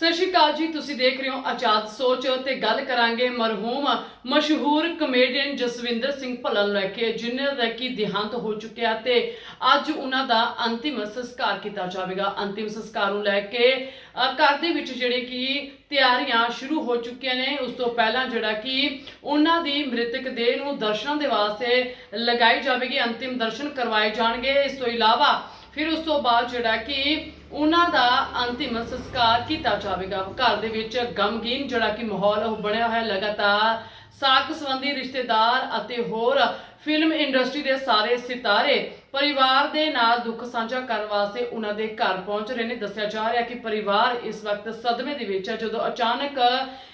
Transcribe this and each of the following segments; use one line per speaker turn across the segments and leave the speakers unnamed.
ਸਤਿ ਸ਼੍ਰੀ ਅਕਾਲ ਜੀ, ਤੁਸੀਂ ਦੇਖ ਰਹੇ ਹੋ ਆਜ਼ਾਦ ਸੋਚ ਤੇ ਗੱਲ ਕਰਾਂਗੇ ਮਰਹੂਮ ਮਸ਼ਹੂਰ ਕਮੇਡੀਅਨ ਜਸਵਿੰਦਰ ਸਿੰਘ ਭੱਲਾ ਨੂੰ ਲੈ ਕੇ, ਜਿਨ੍ਹਾਂ ਦਾ ਕੀ ਦੇਹਾਂਤ ਹੋ ਚੁੱਕਿਆ ਤੇ ਅੱਜ ਉਹਨਾਂ ਦਾ ਅੰਤਿਮ ਸੰਸਕਾਰ ਕੀਤਾ ਜਾਵੇਗਾ। ਅੰਤਿਮ ਸੰਸਕਾਰ ਨੂੰ ਲੈ ਕੇ ਘਰ ਦੇ ਵਿੱਚ ਜਿਹੜੇ ਕਿ ਤਿਆਰੀਆਂ ਸ਼ੁਰੂ ਹੋ ਚੁੱਕੀਆਂ ਨੇ, ਉਸ ਤੋਂ ਪਹਿਲਾਂ ਜਿਹੜਾ ਕਿ ਉਹਨਾਂ ਦੀ ਮ੍ਰਿਤਕ ਦੇਹ ਨੂੰ ਦਰਸ਼ਨਾਂ ਦੇ ਵਾਸਤੇ ਲਗਾਈ ਜਾਵੇਗੀ, ਅੰਤਿਮ ਦਰਸ਼ਨ ਕਰਵਾਏ ਜਾਣਗੇ। ਇਸ ਤੋਂ ਇਲਾਵਾ ਫਿਰ ਉਸ ਤੋਂ ਬਾਅਦ ਜਿਹੜਾ ਕਿ ਉਹਨਾਂ ਦਾ ਅੰਤਿਮ ਸੰਸਕਾਰ ਕੀਤਾ ਜਾਵੇਗਾ। ਘਰ ਦੇ ਵਿੱਚ ਗਮਗੀਨ ਜਿਹੜਾ ਕਿ ਮਾਹੌਲ ਉਹ ਬਣਿਆ ਹੋਇਆ ਲਗਾਤਾਰ ਸਾਕ ਸੰਬੰਧੀ ਰਿਸ਼ਤੇਦਾਰ ਅਤੇ ਹੋਰ ਫਿਲਮ ਇੰਡਸਟਰੀ ਦੇ ਸਾਰੇ ਸਿਤਾਰੇ ਪਰਿਵਾਰ ਦੇ ਨਾਲ ਦੁੱਖ ਸਾਂਝਾ ਕਰਨ ਵਾਸਤੇ ਉਹਨਾਂ ਦੇ ਘਰ ਪਹੁੰਚ ਰਹੇ ਨੇ। ਦੱਸਿਆ ਜਾ ਰਿਹਾ ਕਿ ਪਰਿਵਾਰ ਇਸ ਵਕਤ ਸਦਮੇ ਦੇ ਵਿੱਚ ਹੈ, ਜਦੋਂ ਅਚਾਨਕ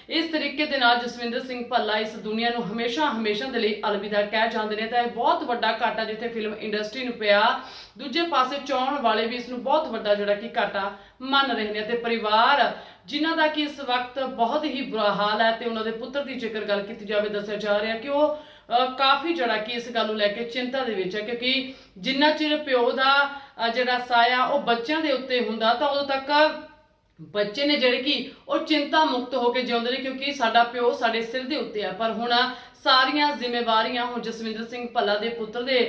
ਇਸ ਤਰੀਕੇ ਦੇ ਨਾਲ ਜਸਵਿੰਦਰ ਸਿੰਘ ਭੱਲਾ ਇਸ ਦੁਨੀਆ ਨੂੰ ਹਮੇਸ਼ਾ ਹਮੇਸ਼ਾ ਦੇ ਲਈ ਅਲਵਿਦਾ ਕਹਿ ਜਾਂਦੇ ਨੇ। ਤਾਂ ਇਹ ਬਹੁਤ ਵੱਡਾ ਘਾਟਾ ਜਿੱਥੇ ਫਿਲਮ ਇੰਡਸਟਰੀ ਨੂੰ ਪਿਆ, ਦੂਜੇ ਪਾਸੇ ਚਾਹਣ ਵਾਲੇ ਵੀ ਇਸ ਨੂੰ ਬਹੁਤ ਵੱਡਾ ਜਿਹੜਾ ਕਿ ਘਾਟਾ ਮੰਨ ਰਹੇ ਨੇ। ਤੇ ਪਰਿਵਾਰ ਜਿਨ੍ਹਾਂ ਦਾ ਕਿ ਇਸ ਵਕਤ ਬਹੁਤ ਹੀ ਬੁਰਾ ਹਾਲ ਹੈ ਤੇ ਉਹਨਾਂ ਦੇ ਪੁੱਤਰ ਦੀ ਜੇਕਰ ਗੱਲ ਕੀਤੀ ਜਾਵੇ, ਦੱਸਿਆ ਜਾ ਰਿਹਾ ਕਿ ਉਹ ਕਾਫੀ ਜਿਹੜਾ ਕਿ ਇਸ ਗੱਲ ਨੂੰ ਲੈ ਕੇ ਚਿੰਤਾ ਦੇ ਵਿੱਚ ਹੈ, ਕਿਉਂਕਿ ਜਿੰਨਾ ਚਿਰ ਪਿਓ ਦਾ ਜਿਹੜਾ ਸਾਇਆ ਉਹ ਬੱਚਿਆਂ ਦੇ ਉੱਤੇ ਹੁੰਦਾ, ਤਾਂ ਉਦੋਂ ਤੱਕ ਬੱਚੇ ਨੇ ਜਿਹੜੇ ਕਿ ਉਹ ਚਿੰਤਾ ਮੁਕਤ ਹੋ ਕੇ ਜਿਉਂਦੇ ਨੇ ਕਿਉਂਕਿ ਸਾਡਾ ਪਿਓ ਸਾਡੇ ਸਿਰ ਦੇ ਉੱਤੇ ਆ। ਪਰ ਹੁਣ ਸਾਰੀਆਂ ਜ਼ਿੰਮੇਵਾਰੀਆਂ ਹੁਣ ਜਸਵਿੰਦਰ ਸਿੰਘ ਭੱਲਾ ਦੇ ਪੁੱਤਰ ਦੇ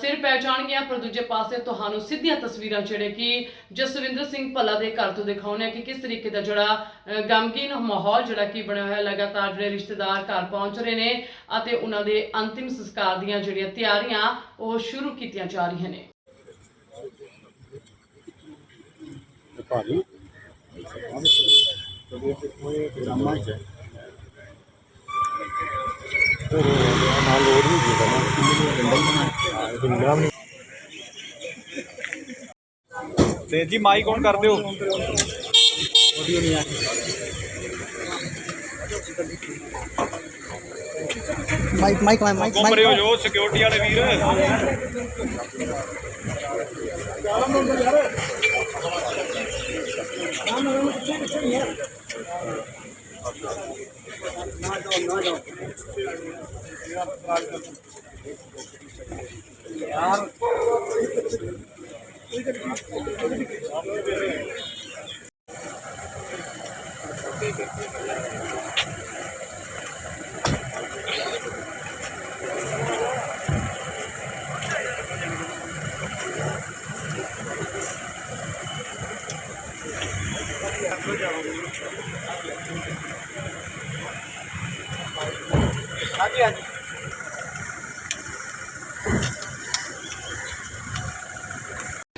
ਸਿਰ ਪੈ ਜਾਣਗੀਆਂ, ਪਰ ਦੂਜੇ ਪਾਸੇ ਤੁਹਾਨੂੰ ਸਿੱਧੀਆਂ ਤਸਵੀਰਾਂ ਜਿਹੜੇ ਕਿ ਜਸਵਿੰਦਰ ਸਿੰਘ ਭੱਲਾ ਦੇ ਘਰ ਤੋਂ ਦਿਖਾਉਣੇ ਕਿ ਕਿਸ ਤਰੀਕੇ ਦਾ ਜਿਹੜਾ ਗਮਗੀਨ ਮਾਹੌਲ ਜਿਹੜਾ ਕਿ ਬਣਿਆ ਹੋਇਆ ਲਗਾਤਾਰ ਜਿਹੜੇ ਰਿਸ਼ਤੇਦਾਰ ਘਰ ਪਹੁੰਚ ਰਹੇ ਨੇ ਅਤੇ ਉਹਨਾਂ ਦੇ ਅੰਤਿਮ ਸੰਸਕਾਰ ਦੀਆਂ ਜਿਹੜੀਆਂ ਤਿਆਰੀਆਂ ਉਹ ਸ਼ੁਰੂ ਕੀਤੀਆਂ ਜਾ ਰਹੀਆਂ ਨੇ।
ਭਾਜੀ? ਤੇ ਜੀ
ਮਾਈਕ ਔਨ ਕਰ ਦਿਓ
ਆਡੀਓ ਨਹੀਂ ਆ
ਮਾਈਕ ਮਾਈਕ ਮਾਈਕ
ਘੁੰਮ ਰਹੇ ਹੋ? ਜੋ ਸਿਕਿਉਰਿਟੀ ਵਾਲੇ ਵੀਰ।
यार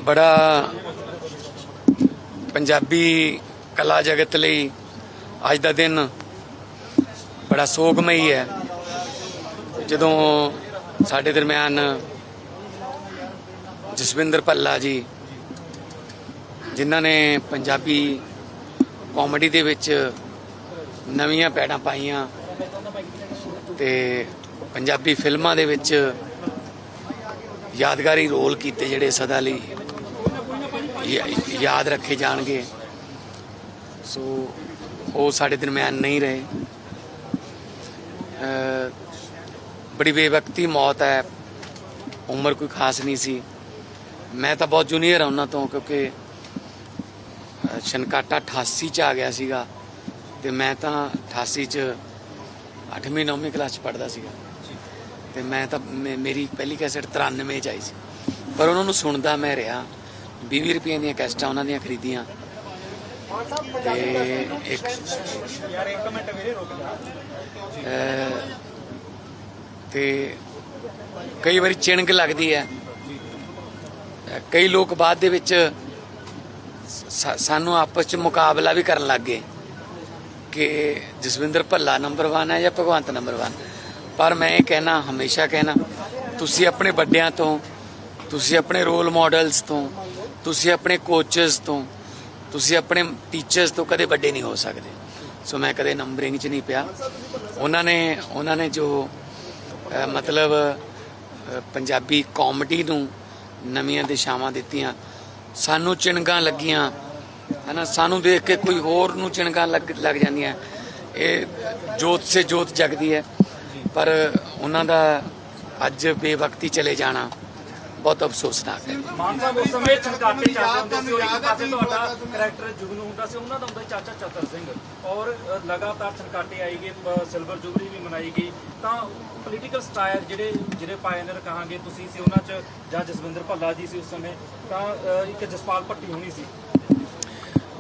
ਬੜਾ ਪੰਜਾਬੀ ਕਲਾ ਜਗਤ ਲਈ ਅੱਜ ਦਾ ਦਿਨ ਬੜਾ ਸੋਗਮਈ ਹੈ। ਜਦੋਂ ਸਾਡੇ ਦਰਮਿਆਨ ਜਸਵਿੰਦਰ ਭੱਲਾ ਜੀ, ਜਿਨ੍ਹਾਂ ਨੇ ਪੰਜਾਬੀ ਕਾਮੇਡੀ ਦੇ ਵਿੱਚ ਨਵੀਆਂ ਪੈੜਾਂ ਪਾਈਆਂ ਤੇ ਪੰਜਾਬੀ ਫਿਲਮਾਂ ਦੇ ਵਿੱਚ ਯਾਦਗਾਰੀ ਰੋਲ ਕੀਤੇ ਜਿਹੜੇ ਸਦਾ ਲਈ ਯਾਦ ਰੱਖੇ ਜਾਣਗੇ। ਸੋ ਉਹ ਸਾਡੇ ਦਰਮਿਆਨ ਨਹੀਂ ਰਹੇ। ਬੜੀ ਬੇਵਕਤੀ ਮੌਤ ਹੈ। ਉਮਰ ਕੋਈ ਖਾਸ ਨਹੀਂ ਸੀ। ਮੈਂ ਤਾਂ ਬਹੁਤ ਜੂਨੀਅਰ ਹਾਂ ਉਹਨਾਂ ਤੋਂ ਕਿਉਂਕਿ ਅ, ਛਨਕਾਟਾ 88 ਚ ਆ ਗਿਆ ਸੀਗਾ। ਤੇ ਮੈਂ ਤਾਂ 88 ਚ 8ਵੀਂ 9ਵੀਂ ਕਲਾਸ ਚ ਪੜ੍ਹਦਾ ਸੀਗਾ। ਤੇ ਮੈਂ ਤਾਂ ਮੇ- ਮੇਰੀ ਪਹਿਲੀ ਕੈਸਟ 93 ਚ ਆਈ ਸੀ। ਪਰ ਉਹਨਾਂ ਨੂੰ ਸੁਣਦਾ ਮੈਂ ਰਿਹਾ। 20 ਰੁਪਏ ਦੀਆਂ ਕੈਸਟਾਂ ਉਹਨਾਂ ਦੀਆਂ ਖਰੀਦੀਆਂ। ਤੇ ਇੱਕ ਅਹ, ਤੇ ਕਈ ਵਾਰੀ ਚਿਣਗ ਲੱਗਦੀ ਹੈ। ਕਈ ਲੋਕ ਬਾਅਦ ਦੇ ਵਿੱਚ ਸਾਨੂੰ ਆਪਸ ਚ ਮੁਕਾਬਲਾ ਵੀ ਕਰਨ ਲੱਗ ਗਏ ਕਿ ਜਸਵਿੰਦਰ ਭੱਲਾ ਨੰਬਰ 1 ਹੈ ਜਾਂ ਭਗਵੰਤ ਨੰਬਰ 1 ਪਰ ਮੈਂ ਇਹ ਕਹਿਣਾ ਹਮੇਸ਼ਾ ਕਹਿਣਾ ਤੁਸੀਂ ਆਪਣੇ ਵੱਡਿਆਂ ਤੋਂ ਤੁਸੀਂ ਆਪਣੇ ਰੋਲ ਮਾਡਲਸ ਤੋਂ ਤੁਸੀਂ ਆਪਣੇ ਕੋਚਸ ਤੋਂ, ਤੁਸੀਂ ਆਪਣੇ ਟੀਚਰਸ ਤੋਂ ਕਦੇ ਵੱਡੇ ਨਹੀਂ ਹੋ ਸਕਦੇ। ਸੋ ਮੈਂ ਕਦੇ ਨੰਬਰਿੰਗ 'ਚ ਨਹੀਂ ਪਿਆ। ਉਹਨਾਂ ਨੇ ਉਹਨਾਂ ਨੇ ਜੋ ਮਤਲਬ ਪੰਜਾਬੀ ਕਾਮੇਡੀ ਨੂੰ ਨਵੀਆਂ ਦਿਸ਼ਾਵਾਂ ਦਿੱਤੀਆਂ, ਸਾਨੂੰ ਚਿਣਗਾਂ ਲੱਗੀਆਂ, ਹਨਾ? ਸਾਨੂੰ ਦੇਖ ਕੇ ਕੋਈ ਹੋਰ ਨੂੰ ਚਿਣਗਾਂ ਲੱਗ ਲੱਗ ਜਾਂਦੀਆਂ। ਇਹ ਜੋਤ ਸੇ ਜੋਤ ਜਗਦੀ ਹੈ। ਪਰ ਉਹਨਾਂ ਦਾ ਅੱਜ ਬੇਵਕਤੀ ਚਲੇ ਜਾਣਾ ਬਹੁਤ ਅਫਸੋਸਨਾਕ ਹੈ।
ਮਾਨ ਸਾਹਿਬ ਉਸ ਸਮੇਂ ਛਣਕਾਟੇ ਚੱਲਦੇ ਹੁੰਦੇ ਸੀ ਔਰ ਇੱਕ ਪਾਸੇ ਤੁਹਾਡਾ ਕਰੈਕਟਰ ਜੁਗਨੂ
ਹੁੰਦਾ ਸੀ ਉਹਨਾਂ ਦਾ ਹੁੰਦਾ ਸੀ ਚਾਚਾ ਚਤਰ ਸਿੰਘ। ਔਰ ਲਗਾਤਾਰ ਛਣਕਾਟੇ ਆਈ ਗਏ ਅ, ਸਿਲਵਰ ਜੁਬਲੀ ਵੀ ਮਨਾਈ ਗਈ। ਤਾਂ ਪੋਲੀਟੀਕਲ ਸਟਾਇਲ ਜਿਹੜੇ ਜਿਹੜੇ ਪਾਇਨਰ ਕਹਾਂਗੇ ਤੁਸੀਂ ਸੀ ਉਹਨਾਂ 'ਚ ਜਾਂ ਜਸਵਿੰਦਰ ਭੱਲਾ ਜੀ ਸੀ ਉਸ ਸਮੇਂ ਤਾਂ ਇੱਕ ਜਸਪਾਲ ਭੱਟੀ ਹੋਣੀ ਸੀ।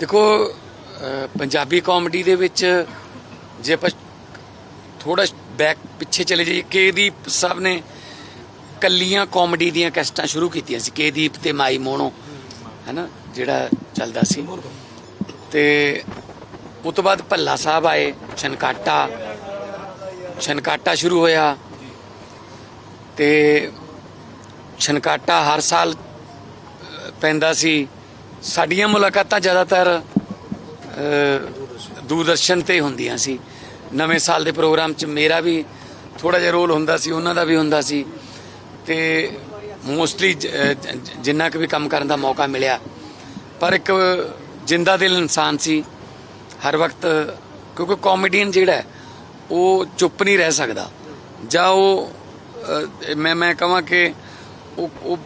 ਦੇਖੋ ਪੰਜਾਬੀ ਕਾਮੇਡੀ ਦੇ ਵਿੱਚ ਜੇ ਆਪਾਂ ਥੋੜਾ ਬੈਕ ਪਿੱਛੇ ਚਲੇ ਜਾਈਏ ਕੇਦੀਪ ਸਾਹਿਬ ਨੇ ਕੱਲੀਆਂ ਕਾਮੇਡੀ ਦੀਆਂ ਕੈਸਟਾਂ ਸ਼ੁਰੂ ਕੀਤੀਆਂ ਸੀ ਕੇਦੀਪ ਤੇ ਮਾਈ ਮੋਨੋ ਹੈਨਾ, ਜਿਹੜਾ ਚੱਲਦਾ ਸੀ। ਤੇ ਉਸ ਤੋਂ ਬਾਅਦ ਭੱਲਾ ਸਾਹਿਬ ਆਏ, ਛਨਕਾਟਾ ਛਨਕਾਟਾ ਸ਼ੁਰੂ ਹੋਇਆ। ਤੇ ਛਨਕਾਟਾ ਹਰ ਸਾਲ ਪੈਂਦਾ ਸੀ। ਸਾਡੀਆਂ ਮੁਲਾਕਾਤਾਂ ਜ਼ਿਆਦਾਤਰ ਦੂਰਦਰਸ਼ਨ ਤੇ ਹੁੰਦੀਆਂ ਸੀ। ਨਵੇਂ ਸਾਲ ਦੇ ਪ੍ਰੋਗਰਾਮ 'ਚ ਮੇਰਾ ਵੀ ਥੋੜਾ ਜਿਹਾ ਰੋਲ ਹੁੰਦਾ ਸੀ, ਉਹਨਾਂ ਦਾ ਵੀ ਹੁੰਦਾ ਸੀ। ਤੇ ਮੋਸਟਲੀ ਜਿੰਨਾ ਕੁ ਵੀ ਕੰਮ ਕਰਨ ਦਾ ਮੌਕਾ ਮਿਲਿਆ, ਪਰ ਇੱਕ ਜਿੰਦਾ ਦਿਲ ਇਨਸਾਨ ਸੀ, ਹਰ ਵਕਤ, ਕਿਉਂਕਿ ਕਾਮੇਡੀਅਨ ਜਿਹੜਾ ਉਹ ਚੁੱਪ ਨਹੀਂ ਰਹਿ ਸਕਦਾ। ਜਾਂ ਉਹ ਮੈਂ ਮੈਂ ਕਹਾਂ ਕਿ ਉਹ ਉਹ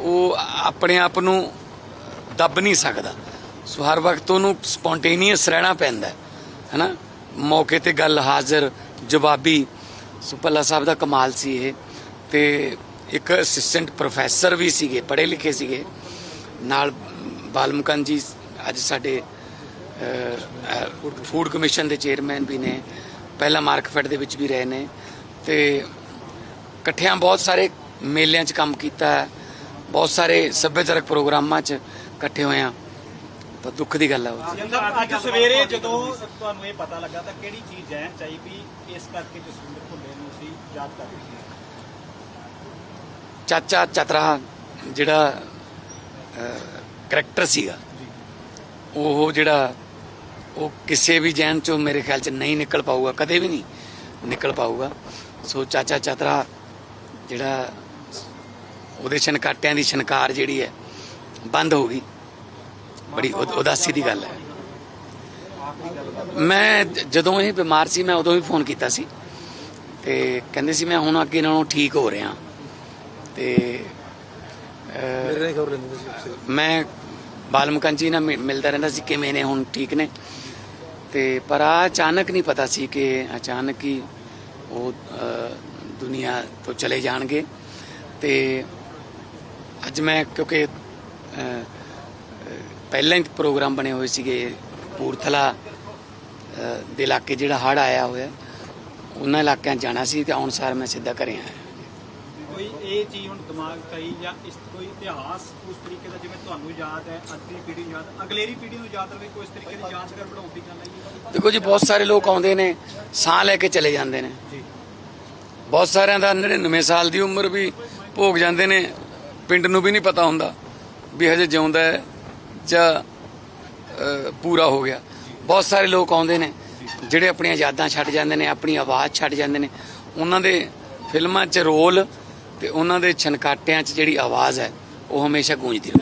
ਉਹ ਆਪਣੇ ਆਪ ਨੂੰ ਦੱਬ ਨਹੀਂ ਸਕਦਾ। ਸੋ ਹਰ ਵਕਤ ਉਹਨੂੰ ਸਪੌਂਟੇਨੀਅਸ ਰਹਿਣਾ ਪੈਂਦਾ ਹੈ, ਹੈਨਾ? ਮੌਕੇ ਤੇ ਗੱਲ ਹਾਜ਼ਰ, ਜਵਾਬੀ। ਸੋ ਭੱਲਾ ਸਾਹਿਬ ਦਾ ਕਮਾਲ ਸੀ ਇਹ। ਤੇ ਇੱਕ ਅਸਿਸਟੈਂਟ ਪ੍ਰੋਫੈਸਰ ਵੀ ਸੀਗੇ, ਪੜ੍ਹੇ ਲਿਖੇ ਸੀਗੇ। ਨਾਲ ਬਾਲਮਕਨ ਜੀ ਅੱਜ ਸਾਡੇ ਫੂਡ ਕਮਿਸ਼ਨ ਦੇ ਚੇਅਰਮੈਨ ਵੀ ਨੇ। ਪਹਿਲਾਂ ਮਾਰਕਫੈਟ ਦੇ ਵਿੱਚ ਵੀ ਰਹੇ ਨੇ। ਤੇ ਇਕੱਠਿਆਂ ਬਹੁਤ ਸਾਰੇ ਮੇਲਿਆਂ 'ਚ ਕੰਮ ਕੀਤਾ। ਹੈ ਬਹੁਤ ਸਾਰੇ ਸੱਭਿਆਚਾਰਕ ਪ੍ਰੋਗਰਾਮਾਂ 'ਚ ਇਕੱਠੇ ਹੋਏ ਆ ਤਾਂ ਦੁੱਖ ਦੀ ਗੱਲ ਹੈ ਉਹ
ਅੱਜ ਸਵੇਰੇ ਜਦੋਂ ਤੁਹਾਨੂੰ ਇਹ ਪਤਾ ਲੱਗਾ ਤਾਂ ਕਿਹੜੀ ਚੀਜ਼ ਹੈ ਚਾਹੀ ਵੀ ਇਸ ਕਰਕੇ ਜਸਵਿੰਦਰ ਭੁੱਲੇ ਨੂੰ ਅਸੀਂ ਯਾਦ ਕਰ ਰਹੇ ਸੀ
ਚਾਚਾ ਚਤਰਾ ਜਿਹੜਾ ਕਰੈਕਟਰ ਸੀਗਾ, ਉਹ ਜਿਹੜਾ, ਉਹ ਕਿਸੇ ਵੀ ਜੈਨ ਚੋਂ ਮੇਰੇ ਖਿਆਲ ਚ ਨਹੀਂ ਨਿਕਲ ਪਾਊਗਾ, ਕਦੇ ਵੀ ਨਹੀਂ ਨਿਕਲ ਪਾਊਗਾ। ਸੋ ਚਾਚਾ ਚਤਰਾ ਜਿਹੜਾ, ਉਹਦੇ ਛਨਕਾਟਿਆਂ ਦੀ ਛਨਕਾਰ ਜਿਹੜੀ ਹੈ, ਬੰਦ ਹੋ ਗਈ। ਬੜੀ ਉਦ- ਉਦਾਸੀ ਦੀ ਗੱਲ ਹੈ। ਮੈਂ ਜਦੋਂ ਇਹ ਬਿਮਾਰ ਸੀ, ਮੈਂ ਉਦੋਂ ਵੀ ਫੋਨ ਕੀਤਾ ਸੀ। ਤੇ ਕਹਿੰਦੇ ਸੀ, ਮੈਂ ਹੁਣ ਅੱਗੇ ਨਾਲੋਂ ਠੀਕ ਹੋ ਰਿਹਾ। ਤੇ ਅਹ, ਮੈਂ ਬਾਲਮਕਨ ਜੀ ਨਾਲ ਮਿ- ਮਿਲਦਾ ਰਹਿੰਦਾ ਸੀ ਕਿਵੇਂ ਨੇ ਹੁਣ ਠੀਕ ਨੇ। ਤੇ ਪਰ ਆ ਅਚਾਨਕ ਨਹੀਂ ਪਤਾ ਸੀ ਕਿ ਅਚਾਨਕ ਹੀ ਉਹ ਦੁਨੀਆ ਤੋਂ ਚਲੇ ਜਾਣਗੇ। ਤੇ ਅੱਜ ਮੈਂ ਕਿਉਂਕਿ ਪਹਿਲਾਂ ਹੀ ਪ੍ਰੋਗਰਾਮ ਬਣੇ ਹੋਏ ਸੀਗੇ ਪੂਰਥਲਾ ਦੇ ਇਲਾਕੇ ਜਿਹੜਾ ਹੜ ਆਇਆ ਹੋਇਆ ਉਹਨਾਂ ਇਲਾਕਿਆਂ ਜਾਣਾ ਸੀ ਤੇ ਆਉਣ ਸਾਰ ਮੈਂ ਸਿੱਧਾ ਘਰੇ ਆਇਆ।
ਕੋਈ ਇਹ ਚੀਜ਼ ਹੁਣ ਦਿਮਾਗ 'ਚ ਆਈ ਜਾਂ ਇਸ ਕੋਈ ਇਤਿਹਾਸ ਉਸ ਤਰੀਕੇ ਦਾ ਜਿਵੇਂ ਤੁਹਾਨੂੰ ਯਾਦ ਹੈ ਅੱਜ ਦੀ ਪੀੜ੍ਹੀ ਨੂੰ ਯਾਦ ਅਗਲੇਰੀ ਪੀੜ੍ਹੀ ਨੂੰ ਯਾਦ ਰਵੇ ਕੋਈ ਇਸ ਤਰੀਕੇ ਦੀ ਯਾਦਗਾਰ ਬਣਾਉਣ ਦੀ ਗੱਲ ਆਈ
ਦੇਖੋ ਜੀ ਬਹੁਤ ਸਾਰੇ ਲੋਕ ਆਉਂਦੇ ਨੇ ਸਾਹ ਲੈ ਕੇ ਚਲੇ ਜਾਂਦੇ ਨੇ। ਬਹੁਤ ਸਾਰਿਆਂ ਦਾ 99 ਸਾਲ ਦੀ ਉਮਰ ਵੀ ਭੋਗ ਜਾਂਦੇ ਨੇ ਪਿੰਡ ਨੂੰ ਵੀ ਨਹੀਂ ਪਤਾ ਹੁੰਦਾ ਵੀ ਹਜੇ ਜਿਉਂਦਾ ਹੈ ਜਾਂ ਪੂਰਾ ਹੋ ਗਿਆ। ਬਹੁਤ ਸਾਰੇ ਲੋਕ ਆਉਂਦੇ ਨੇ ਜਿਹੜੇ ਆਪਣੀਆਂ ਯਾਦਾਂ ਛੱਡ ਜਾਂਦੇ ਨੇ ਆਪਣੀ ਆਵਾਜ਼ ਛੱਡ ਜਾਂਦੇ ਨੇ। ਉਹਨਾਂ ਦੇ ਫਿਲਮਾਂ 'ਚ ਰੋਲ ਤੇ ਉਹਨਾਂ ਦੇ ਛਨਕਾਟਿਆਂ 'ਚ ਜਿਹੜੀ ਆਵਾਜ਼ ਹੈ ਉਹ ਹਮੇਸ਼ਾ ਗੂੰਜਦੀ ਰਹੇ।